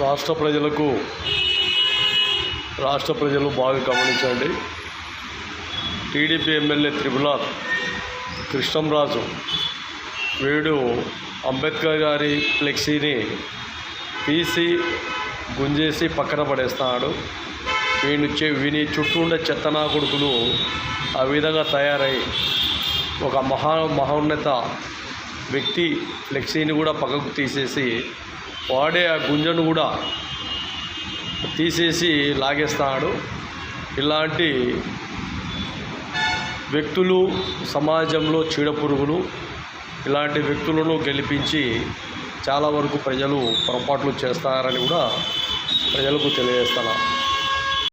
రాష్ట్ర ప్రజలకు రాష్ట్ర ప్రజలు బాగా గమనించండి. టీడీపీ ఎమ్మెల్యే త్రిపుల కృష్ణంరాజు వీడు అంబేద్కర్ గారి ఫ్లెక్సీని తీసి గుంజేసి పక్కన పడేస్తున్నాడు. వీని చే వీని చుట్టూ ఉండే చెత్తనా కొడుకులు ఆ విధంగా తయారై ఒక మహా మహోన్నత వ్యక్తి ఫ్లెక్సీని కూడా పక్కకు తీసేసి వాడే ఆ గుంజను కూడా తీసేసి లాగేస్తాడు. ఇలాంటి వ్యక్తులు సమాజంలో చీడపురుగులు ఇలాంటి వ్యక్తులను గెలిపించి చాలా వరకు ప్రజలు పొరపాట్లు చేస్తారని కూడా ప్రజలకు తెలియజేస్తాను.